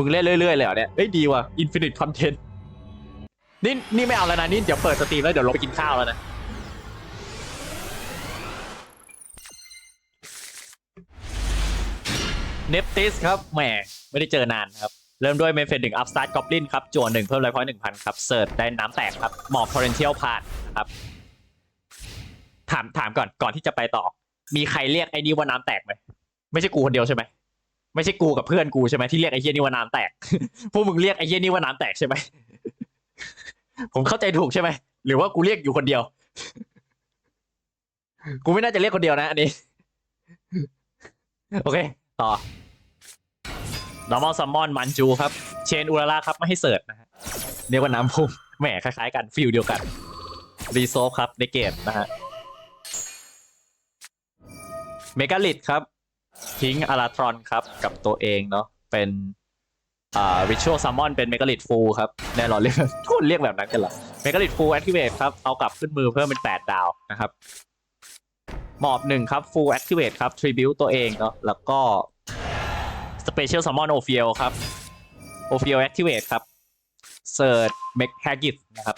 มึงเล่นเรื่อยๆเลยเหรอเนี่ยเอ้ยดีว่ะอินฟินิตคอนเทนต์นี่นี่ไม่เอาแล้วนะนี่เดี๋ยวเปิดสตรีมแล้วเดี๋ยวลงไปกินข้าวแล้วนะเนปติสครับแหมไม่ได้เจอนานครับ เริ่มด้วยเมนเฟนหนึ่งอัพสตาร์ทกอบลินครับจวนหนึ่งเพิ่มไลฟ์พอยหนึ่งพันครับเสิร์ชได้น้ำแตกครับ หมอกทอร์เรนเทียลผ่านครับ ถามถามก่อนก่อนที่จะไปต่อ มีใครเรียกไอ้นี่ว่าน้ำแตกไหม ไม่ใช่กูคนเดียวใช่ไหม ไม่ใช่กูกับเพื่อนกูใช่ไหมที่เรียกไอ้เหี้ยนี่ว่าน้ำแตก พวกมึงเรียกไอ้เหี้ยนี่ว่าน้ำแตกใช่ไหม ผมเข้าใจถูกใช่ไหม หรือว่ากูเรียกอยู่คนเดียว กูไม่น่าจะเรียกคนเดียวนะอันนี้ โอเค ต่อ normal summon มันจูครับ เชนอุราล่าครับ ไม่ให้เสิร์ชนะฮะเรียกว่าน้ำพุ่งแหมคล้ายๆกันฟิลเดียวกันรีโซฟครับในเกมนะฮะเมกาลิทครับ ทิ้งอาราทรอนครับกับตัวเองเนาะเป็นอ่าริชวลซัมมอนเป็นเมกาลิทฟูครับแน่นอนเรียกทุกคนเรียกแบบนั้นกันเหรอเมกาลิทฟูแอคทีเวตครับเอากลับขึ้นมือเพิ่มเป็น 8 ดาวนะครับหมอบหนึ่งครับ full activate ครับ tribute ตัวเองเนาะแล้วก็ special summon o p h i l ครับ o p h i l activate ครับ search make hagit นะครับ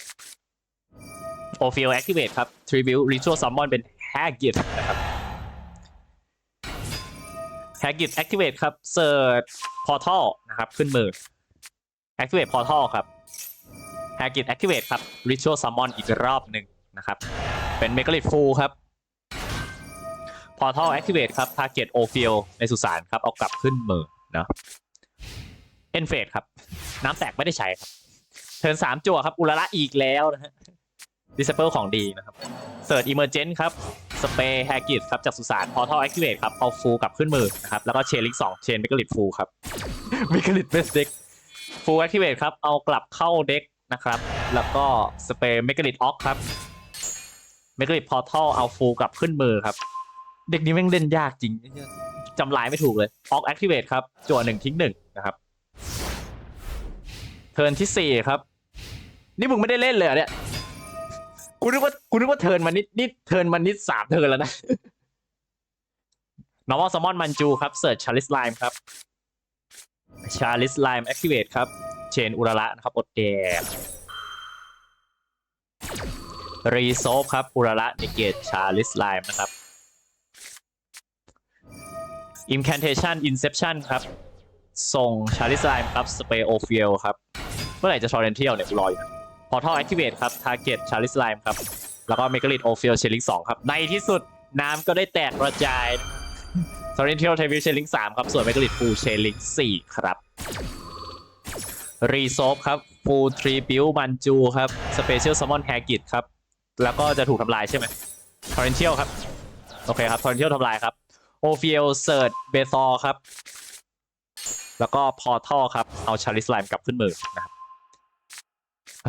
o p h i l activate ครับ tribute ritual summon เป็น hagit นะครับ แฮกกิตแอคทีเวตครับเซิร์ชพอร์ทัลนะครับ ขึ้นมือแอคทีเวตพอร์ทัลครับแฮกกิตแอคทีเวตครับริชัวซัมมอนอีกรอบหนึ่งนะครับ เป็นเมกะลิทฟูลครับพอร์ทัลแอคทีเวตครับทาร์เก็ตโอฟิลในสุสานครับ เอากลับขึ้นมือเนาะเอนเฟดครับ น้ำแตกไม่ได้ใช้ครับเทินสามจั่วครับ อุลระอีกแล้วนะฮะดิสเปิลของดีนะครับเสิร์ชอิมเมอร์เจนครับ Spray h a g g i t ครับจากสุสาน Portal Activate ครับเอาฟูกลับขึ้นมือนะครับแล้วก็เชนลิกสองเชนเมก a ลิ t ฟูครับเมก a ลิ t Best Deck Full Activate ครับเอากลับเข้าเด็กนะครับแล้วก็ Spray เมก a ลิ t Ock ครับเมก a ลิ t Portal เอาฟูกลับขึ้นมือครับ เด็กนี้แม่งเล่นยากจริงไอ้เหี้ยจำลายไม่ถูกเลยออกแอคทีเวตครับจั่วหนึ่งทิ้งหนึ่งนะครับเทิร์นที่สี่ครับ นี่มึงไม่ได้เล่นเลยเหรอเนี่ย คุณรู้ว่าคุณรู้ว่าเทิร์นมานิดนิดเทิร์นมานิดสามเทิร์นแล้วนะ normal salmon มันจูครับเสิร์ชชาลิสไลม์ครับชาลิสไลม์แอคทีเวตครับเชนอุระละนะครับอดแดดรีโซฟครับอุระละนิเกตชาลิสไลม์นะครับอิมแคนเทชันอินเซปชันครับ ส่งชาลิสไลม์ครับสเปโอฟิลครับ เมื่อไหร่จะทอร์เรนเทียลเนี่ยรออยู่ พอท่อแอคทีเวตครับทาร์เก็ตชาริสไลม์ครับ แล้วก็เมกะลิดโอฟิลเชลิงสองครับ ในที่สุดน้ำก็ได้แตกกระจายซอริเทียลเทวิเชลิงสามครับ ส่วนเมกะลิดฟูเชลิงสี่ครับ รีโซฟครับฟูทรีบิวมันจูครับสเปเชียลซัมมอนแฮกิตครับ แล้วก็จะถูกทำลายใช่ไหมทอร์เรนเชียลครับ โอเคครับทอร์เรนเชียลทำลายครับโอฟิยลเซิร์ดเบซอร์ครับ แล้วก็พอท่อครับ เอาชาริสไลม์กลับขึ้นมือนะครับ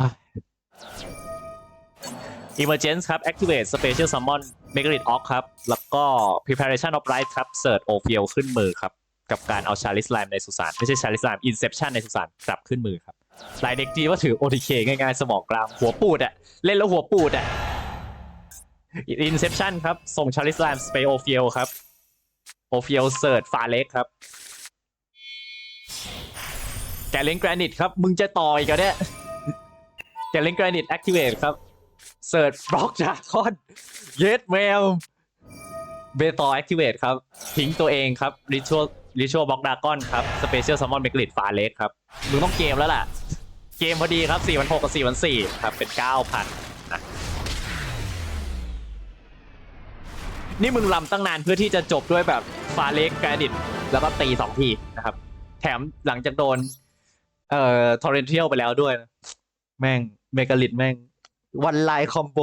อิมเมอร์เจนส์ครับ Activate Special Summon m e g a l i t Ock ครับ แล้วก็ Preparation of Light ครับเสิร์ชโอฟิเอลขึ้นมือครับ กับการเอาชาริสไลม์ในสุสาน ไม่ใช่ชาริสไลม์ Inception ในสุสานกลับขึ้นมือครับลายเด็กดีว่าถือ OTK ง่ายๆ สมองกรามหัวปูดอะเล่นแล้วหัวปูดอะ Inception ครับ ส่งชาริสไลม์สเปโอฟิเอลครับโอฟิเอลเซิร์ชฟาเล็กครับ แกเลนแกรนิตครับ มึงจะต่ออีกเหรอเนี่ย แกเลนกรานิตแอคทีเวตครับเซิร์ชบล็อกจากคอนเยสเมลเบตอแอคทีเวตครับทิ้งตัวเองครับริชัวลริชัวบล็อกดากอนครับสเปเชียลซัมมอนเมกลิตฟาเล็กครับมึงต้องเกมแล้วล่ะ เกมพอดีครับ4 6 0 0กับ4 4 0 0ครับเป็น 9,000นะนี่มึงลำตั้งนานเพื่อที่จะจบด้วยแบบฟาเล็กแกรดิตแล้วก็ตีสองทีนะครับ แถมหลังจากโดน เอ่อทอร์เรนเทียลไปแล้วด้วย แม่ง เมกาลิตแม่ง วันไลน์คอมโบ